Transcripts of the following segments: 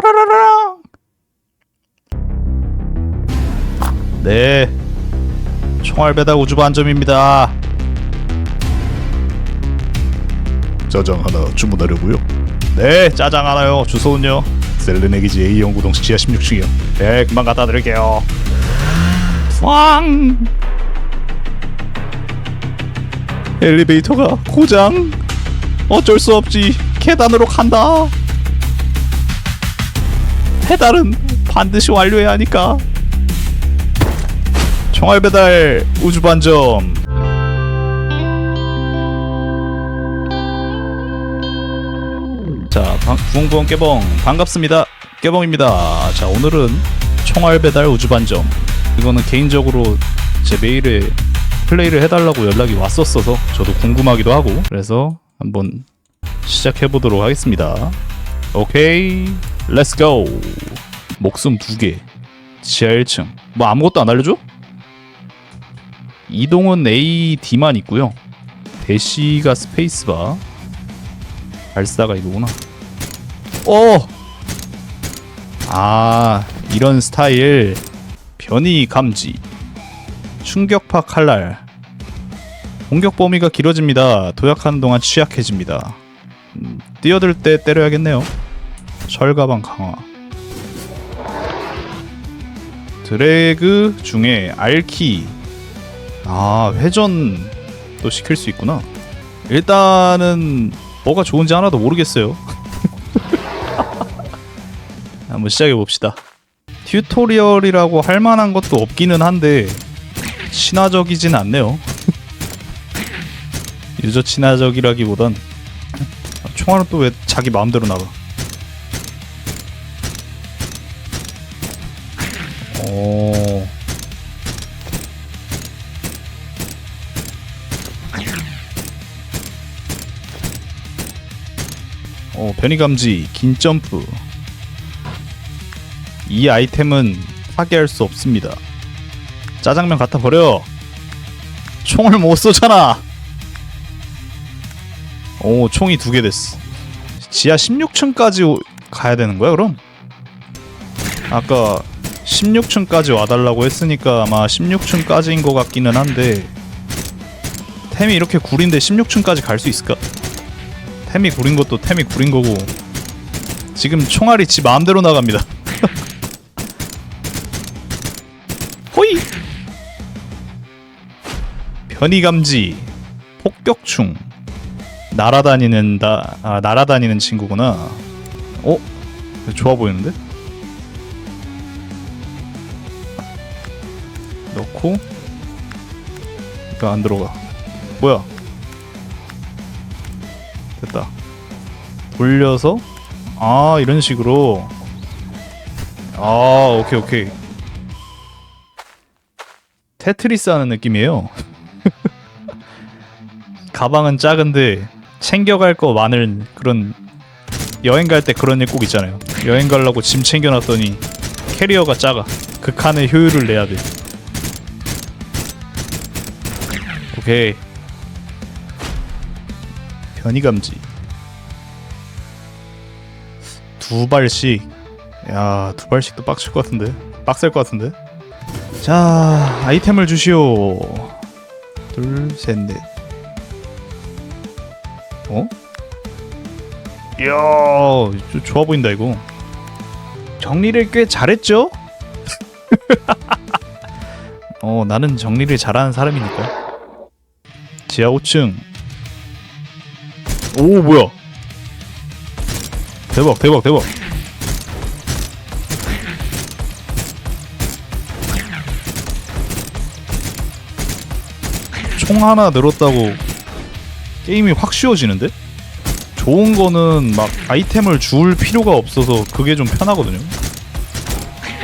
따라라라. 네. 총알 배달 우주 반점입니다. 짜장 하나 주문하려고요. 네, 짜장 하나요. 주소는요. 셀레네 기지 A 연구동식 지하 16층이요. 네, 금방 갖다 드릴게요. 왕. 엘리베이터가 고장. 어쩔 수 없지. 계단으로 간다. 배달은 반드시 완료해야 하니까. 총알 배달 우주 반점. 자, 방, 부엉부엉 깨봉 반갑습니다. 깨봉입니다. 자, 오늘은 총알 배달 우주 반점. 이거는 개인적으로 제 메일에 플레이를 해달라고 연락이 왔었어서 저도 궁금하기도 하고 그래서 한번 시작해 보도록 하겠습니다. 오케이, 렛츠 고. 목숨 두 개. 지하 1층. 뭐 아무것도 안 알려줘? 이동은 A, D만 있고요. 대시가 스페이스바. 발사가 이거구나. 어. 아, 이런 스타일. 변이 감지. 충격파 칼날. 공격 범위가 길어집니다. 도약하는 동안 취약해집니다. 음, 뛰어들 때 때려야겠네요. 철가방 강화. 드래그 중에 R키. 아, 회전도 시킬 수 있구나. 일단은 뭐가 좋은지 하나도 모르겠어요. 한번 시작해 봅시다. 튜토리얼이라고 할 만한 것도 없기는 한데 친화적이진 않네요. 유저 친화적이라기보단 총알은 또 왜 자기 마음대로 나가? 오. 어, 변이 감지, 긴 점프. 이 아이템은 파괴할 수 없습니다. 짜장면 갖다 버려. 총을 못 쏘잖아. 오, 총이 두 개 됐어. 지하 16층까지 가야 되는 거야, 그럼? 아까 16층까지 와달라고 했으니까 아마 16층까지인 것 같기는 한데 템이 이렇게 구린데 16층까지 갈 수 있을까? 템이 구린 것도 템이 구린 거고 지금 총알이 지 마음대로 나갑니다. 호이 변이 감지 폭격충 날아다니는 다 아, 날아다니는 친구구나. 어? 좋아 보이는데? 넣고 이거 안 들어가. 뭐야? 됐다. 돌려서 아 이런 식으로 아 오케이 오케이 테트리스 하는 느낌이에요. 가방은 작은데 챙겨갈 거 많은 그런 여행 갈 때 그런 일 꼭 있잖아요. 여행 가려고 짐 챙겨놨더니 캐리어가 작아. 극한의 효율을 내야 돼. 오케이. 변이 감지. 두 발씩. 야, 두 발씩도 빡칠 것 같은데. 빡셀 것 같은데. 자, 아이템을 주시오. 둘, 셋, 넷. 어? 이야, 저 좋아 보인다 이거. 정리를 꽤 잘했죠? 어, 나는 정리를 잘하는 사람이니까. 지하 5층. 오, 뭐야? 대박, 대박, 대박. 총 하나 늘었다고 게임이 확 쉬워지는데? 좋은 거는 막 아이템을 줄 필요가 없어서 그게 좀 편하거든요.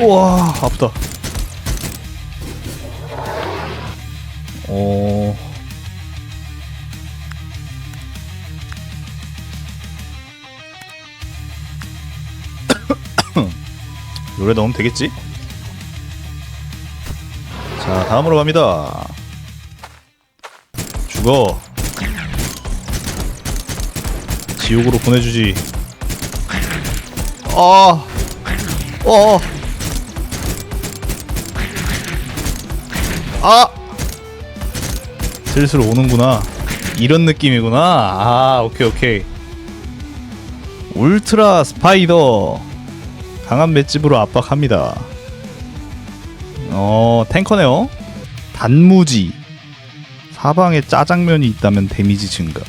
우와, 아프다. 어. 노래 넣으면 되겠지? 자, 다음으로 갑니다. 죽어. 지옥으로 보내주지. 아, 어. 아. 슬슬 오는구나. 이런 느낌이구나. 아, 오케이 오케이. 울트라 스파이더 강한 맷집으로 압박합니다. 어, 탱커네요. 단무지. 사방에 짜장면이 있다면 데미지 증가.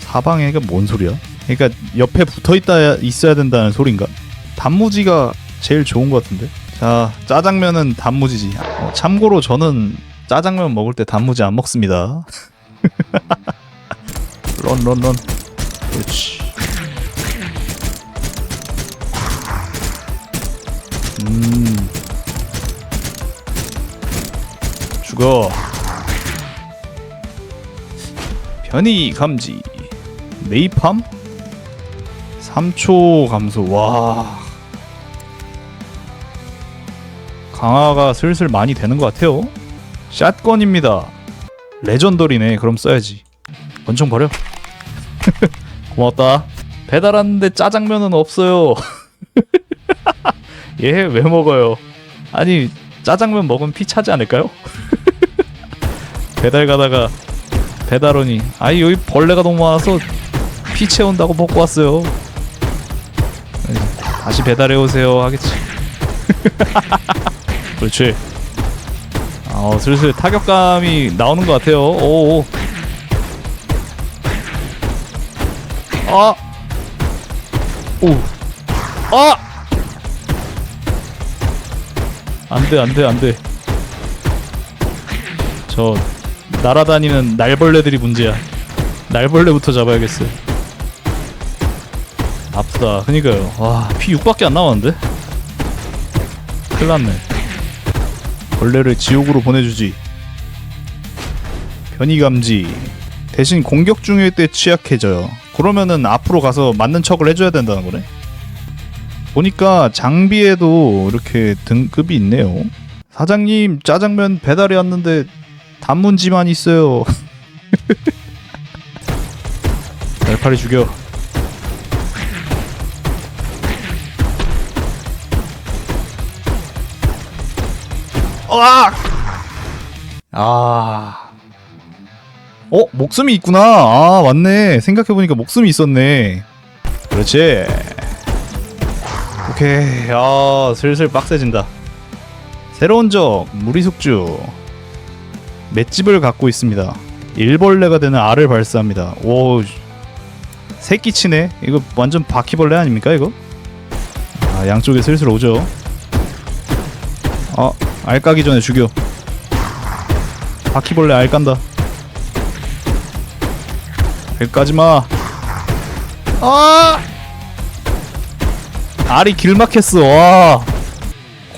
사방에가 뭔 소리야? 그러니까 옆에 붙어 있다 있어야 된다는 소린가? 단무지가 제일 좋은 것 같은데. 자, 짜장면은 단무지지. 어, 참고로 저는 짜장면 먹을 때 단무지 안 먹습니다. 런, 런, 런. 그렇지. 음. 죽어. 변이 감지. 네이팜? 3초 감소. 와. 강화가 슬슬 많이 되는 것 같아요. 샷건입니다. 레전더리네. 그럼 써야지. 권총 버려. 고맙다. 배달하는데 짜장면은 없어요. 얘 왜 먹어요? 아니 짜장면 먹으면 피 차지 않을까요? 배달 가다가 배달원이 아이 여기 벌레가 너무 많아서 피 채운다고 먹고 왔어요. 아니, 다시 배달해 오세요 하겠지. 그렇지. 어 슬슬 타격감이 나오는 것 같아요. 오. 아. 오. 아. 안돼 안돼 안돼. 저 날아다니는 날벌레들이 문제야. 날벌레부터 잡아야겠어. 아프다. 그니까요. 와, 피 6밖에 안 나왔는데? 큰일 났네. 벌레를 지옥으로 보내주지. 변이 감지. 대신 공격 중일 때 취약해져요. 그러면은 앞으로 가서 맞는 척을 해줘야 된다는 거네. 보니까 장비에도 이렇게 등급이 있네요. 사장님, 짜장면 배달이 왔는데 단문지만 있어요. 날파리 죽여. 아! 아. 어, 목숨이 있구나. 아, 맞네. 생각해보니까 목숨이 있었네. 그렇지. 오케이. 아, 슬슬 빡세진다. 새로운 적, 무리숙주. 맷집을 갖고 있습니다. 일벌레가 되는 알을 발사합니다. 오, 새끼 치네. 이거 완전 바퀴벌레 아닙니까 이거? 아, 양쪽에 슬슬 오죠. 어, 알 까기 전에 죽여. 바퀴벌레 알 깐다. 알 까지 마. 아! 알이 길막혔어. 와.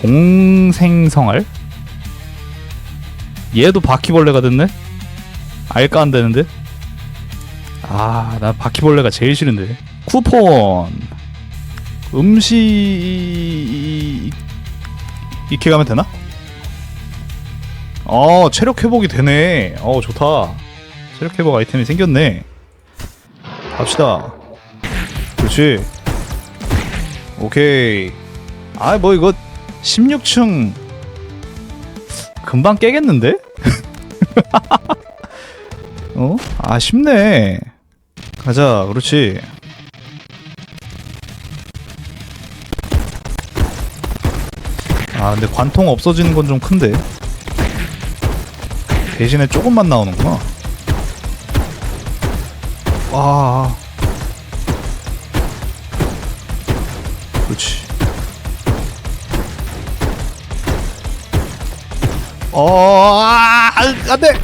공생성알? 얘도 바퀴벌레가 됐네? 알까 안 되는데? 아, 나 바퀴벌레가 제일 싫은데. 쿠폰. 음식 이렇게 가면 되나? 어, 체력 회복이 되네. 어, 좋다. 체력 회복 아이템이 생겼네. 갑시다. 그렇지. 오케이. 아, 뭐 이거 16층 금방 깨겠는데? 어? 아 쉽네. 가자. 그렇지. 아 근데 관통 없어지는 건 좀 큰데. 대신에 조금만 나오는구나. 아. 그렇지. 어, 아, 안 돼!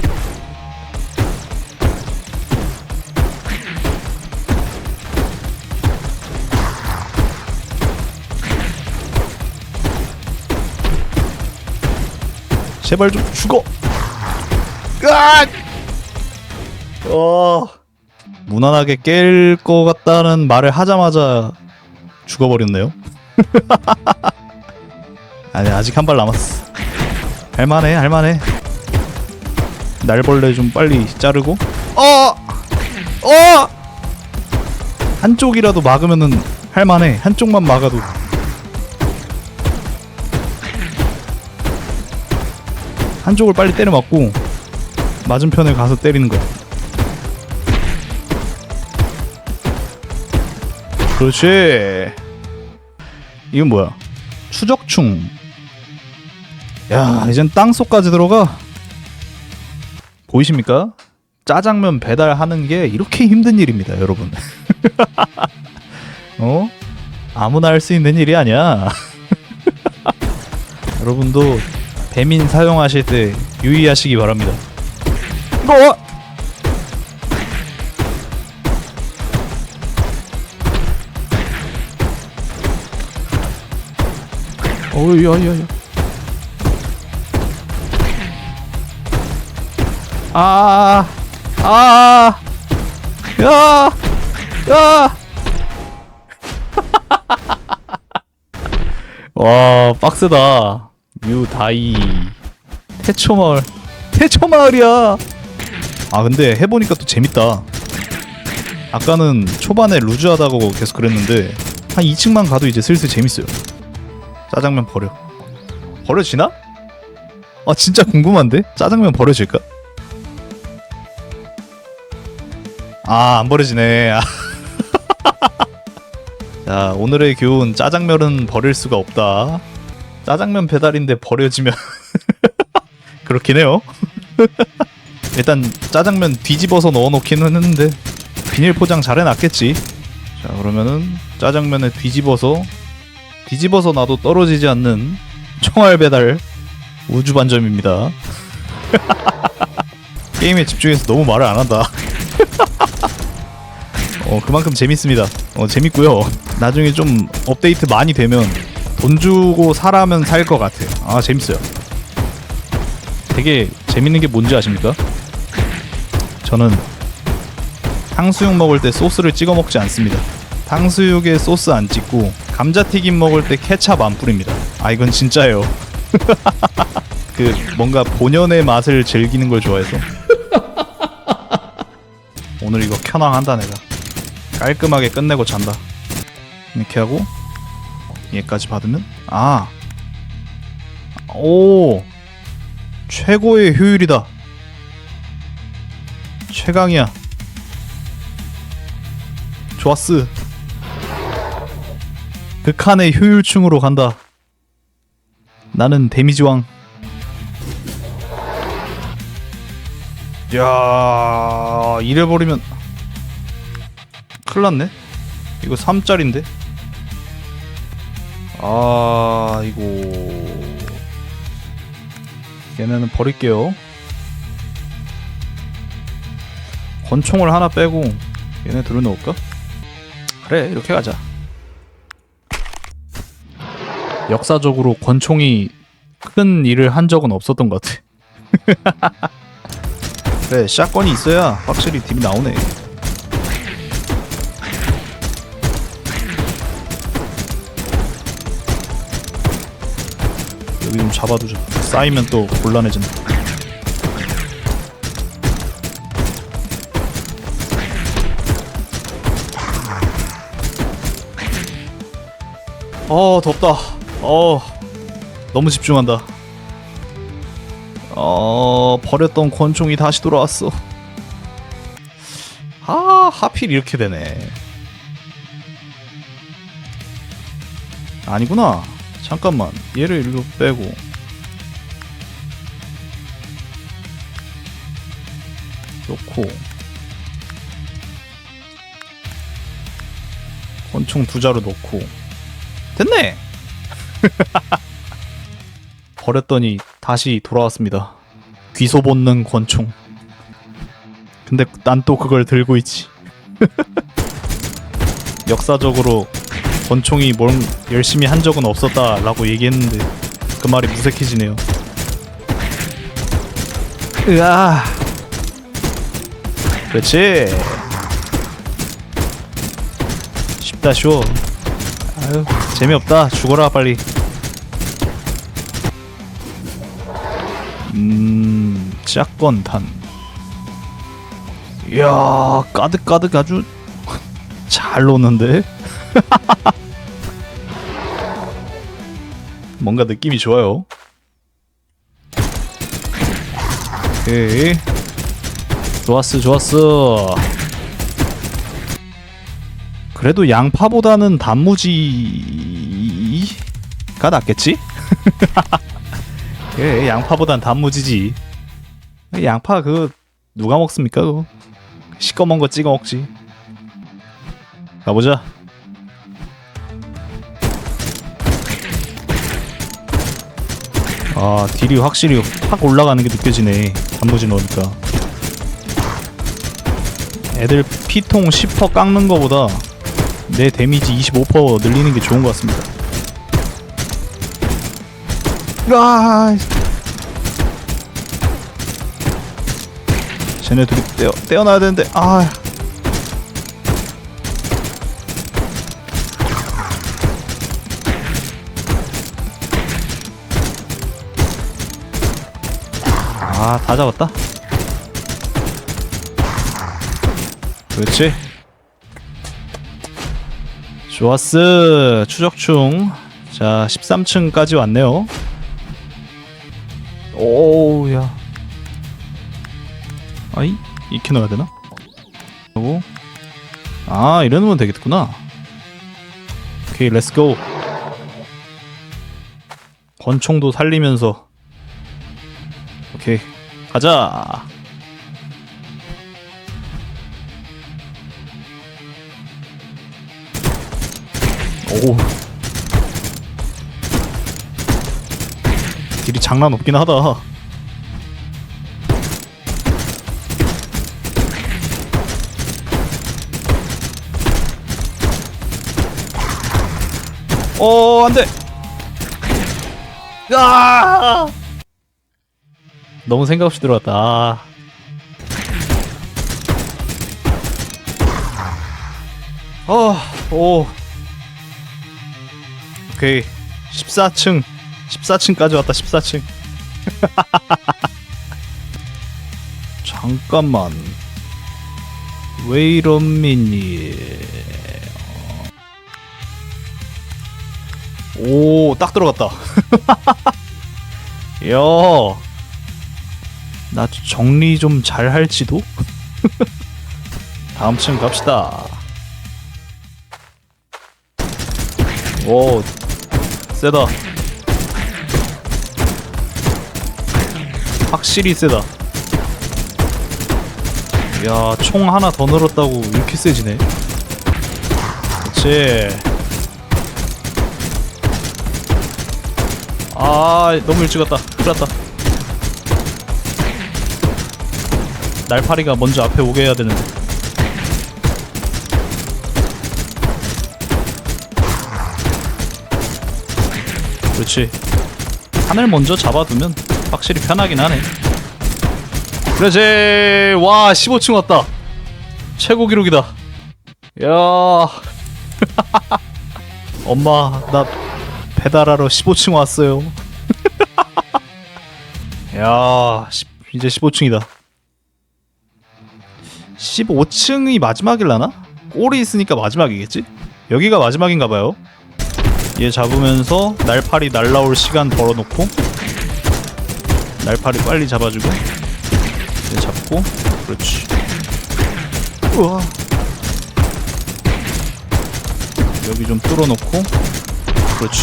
제발 좀 죽어! 으악! 어, 무난하게 깰 것 같다는 말을 하자마자 죽어버렸네요. 아니 아직 한 발 남았어. 할만해 할만해. 날벌레 좀 빨리 자르고. 어! 어! 한쪽이라도 막으면은 할만해. 한쪽만 막아도. 한쪽을 빨리 때려 맞고 맞은편에 가서 때리는 거야. 그렇지. 이건 뭐야? 추적충. 야, 이젠 땅속까지 들어가. 보이십니까? 짜장면 배달하는 게 이렇게 힘든 일입니다, 여러분. 어? 아무나 할 수 있는 일이 아니야. 여러분도 배민 사용하실 때 유의하시기 바랍니다. 이거 어이 야야야. 아, 아, 야, 야. 와, 빡세다. 뮤 다이 태초마을 태초마을이야. 아 근데 해보니까 또 재밌다. 아까는 초반에 루즈하다고 계속 그랬는데 한 2층만 가도 이제 슬슬 재밌어요. 짜장면 버려. 버려지나? 아 진짜 궁금한데? 짜장면 버려질까? 아 안 버려지네. 아. 자 오늘의 교훈 짜장면은 버릴 수가 없다. 짜장면 배달인데 버려지면 그렇긴 해요. 일단 짜장면 뒤집어서 넣어놓기는 했는데 비닐 포장 잘 해놨겠지. 자 그러면은 짜장면을 뒤집어서 뒤집어서 놔도 떨어지지 않는 총알 배달 우주 반점입니다. 게임에 집중해서 너무 말을 안 한다. 어 그만큼 재밌습니다. 어 재밌고요. 나중에 좀 업데이트 많이 되면 돈 주고 사라면 살 것 같아요. 아 재밌어요. 되게 재밌는 게 뭔지 아십니까? 저는 탕수육 먹을 때 소스를 찍어 먹지 않습니다. 탕수육에 소스 안 찍고 감자튀김 먹을 때 케찹 안 뿌립니다. 아 이건 진짜예요. 그 뭔가 본연의 맛을 즐기는 걸 좋아해서 오늘 이거 켜낭한다 내가 깔끔하게 끝내고 잔다. 이렇게 하고 얘까지 받으면 아. 오. 최고의 효율이다. 최강이야. 좋았어. 극한의 효율충으로 간다. 나는 데미지 왕. 야, 이래버리면 큰일 났네. 이거 3짜린데? 아, 이거 얘네는 버릴게요. 권총을 하나 빼고 얘네 들어놓을까? 그래 이렇게 가자. 역사적으로 권총이 큰 일을 한 적은 없었던 것 같아. 그래 샷건이 있어야 확실히 딜이 나오네. 여기 좀 잡아두자. 쌓이면 또 곤란해진다. 어 덥다. 어 너무 집중한다. 어 버렸던 권총이 다시 돌아왔어. 아 하필 이렇게 되네. 아니구나. 잠깐만 얘를 일로 빼고 놓고 권총 두 자루 놓고 됐네 버렸더니 다시 돌아왔습니다 귀소 본능 권총 근데 난 또 그걸 들고 있지 역사적으로 권총이 뭘 열심히 한 적은 없었다라고 얘기했는데 그 말이 무색해지네요. 으아. 그렇지. 쉽다 쉬워. 아유 재미없다. 죽어라 빨리. 음 짝건탄. 이야 가득가득 아주 잘 노는데. 뭔가 느낌이 좋아요. 오케이 좋았어 좋았어 그래도 양파보다는 단무지가 낫겠지? 예, 양파보단 단무지지. 양파 그 누가 먹습니까? 그거 시꺼먼 거 찍어 먹지. 가보자. 아 딜이 확실히 확 올라가는 게 느껴지네. 단무지 넣으니까. 애들 피통 10% 깎는 거보다 내 데미지 25% 늘리는 게 좋은 것 같습니다. 아, 쟤네 둘이 떼어 떼어놔야 되는데 아. 아, 다 잡았다. 그렇지. 좋았어. 추적충. 자, 13층까지 왔네요. 오우, 야. 아이, 익혀 넣어야 되나? 하고. 아, 이러면 되겠구나. 오케이, 렛츠고. 권총도 살리면서. 오케이, 가자. 오. 딜이 장난 없긴 하다. 어, 안 돼. 아! 너무 생각 없이 들어왔다. 아. 어, 오. 오케이. 14층. 14층까지 왔다. 14층. 잠깐만. 왜 이런 미니? 오, 딱 들어갔다. 야. 나 정리 좀 잘 할지도? 다음 층 갑시다. 오, 세다. 확실히 세다. 야, 총 하나 더 늘었다고 이렇게 세지네. 그치. 아, 너무 일찍 왔다. 큰일 났다. 날파리가 먼저 앞에 오게 해야 되는데. 그렇지. 하늘 먼저 잡아두면 확실히 편하긴 하네. 그렇지. 와, 15층 왔다. 최고 기록이다. 야. 엄마, 나 배달하러 15층 왔어요. 야, 10, 이제 15층이다. 15층이 마지막일라나? 꼴이 있으니까 마지막이겠지? 여기가 마지막인가 봐요. 얘 잡으면서 날파리 날라올 시간 벌어놓고 날파리 빨리 잡아주고. 얘 잡고. 그렇지. 우와. 여기 좀 뚫어놓고. 그렇지.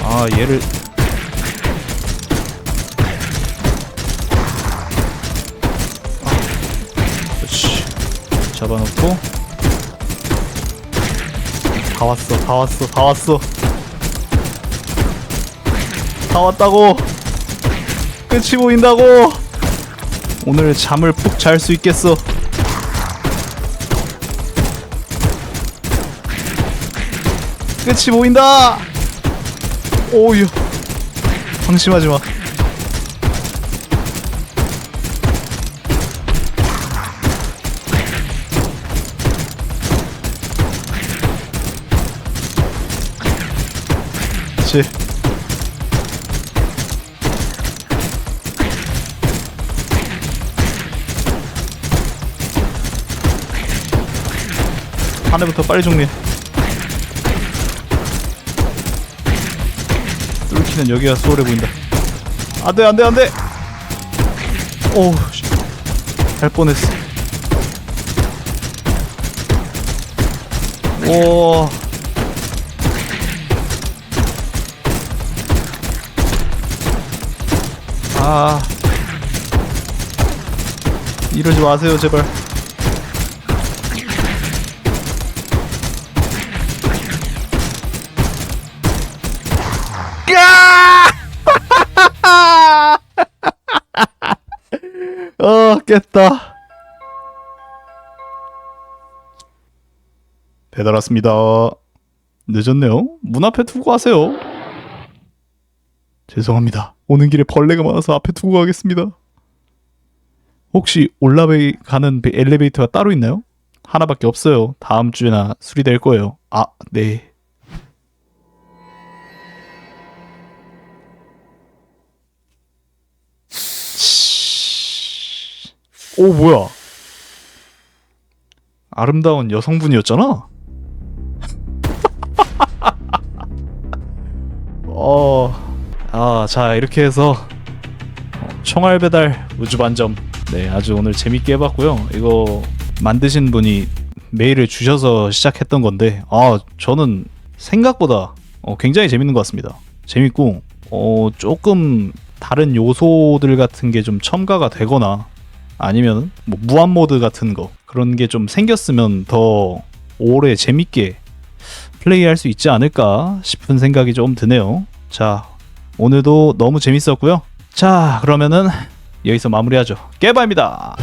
아 얘를. 그렇지. 잡아놓고. 다 왔어 다 왔어 다 왔어 다 왔다고. 끝이 보인다고. 오늘 잠을 푹 잘 수 있겠어. 끝이 보인다. 오유. 방심하지 마. 그렇지 하늘부터 빨리 정리해 뚫기 키는 여기가 수월해 보인다. 안돼 안돼 안돼. 오, 씨. 할 뻔했어. 오. 아. 이러지 마세요, 제발. 어, 깼다. 배달 왔습니다. 늦었네요. 문 앞에 두고 가세요. 죄송합니다. 오는 길에 벌레가 많아서 앞에 두고 가겠습니다. 혹시 올라베이 가는 배- 엘리베이터가 따로 있나요? 하나밖에 없어요. 다음 주에나 수리될 거예요. 아, 네. 오, 뭐야? 아름다운 여성분이었잖아? 어, 아, 자, 이렇게 해서 어, 총알 배달 우주 반점. 네, 아주 오늘 재밌게 해봤고요. 이거 만드신 분이 메일을 주셔서 시작했던 건데, 아, 저는 생각보다 어, 굉장히 재밌는 것 같습니다. 재밌고, 어, 조금 다른 요소들 같은 게 좀 첨가가 되거나 아니면 뭐 무한 모드 같은 거 그런 게 좀 생겼으면 더 오래 재밌게 플레이할 수 있지 않을까 싶은 생각이 좀 드네요. 자, 오늘도 너무 재밌었고요. 자, 그러면은 여기서 마무리하죠. 깨바입니다.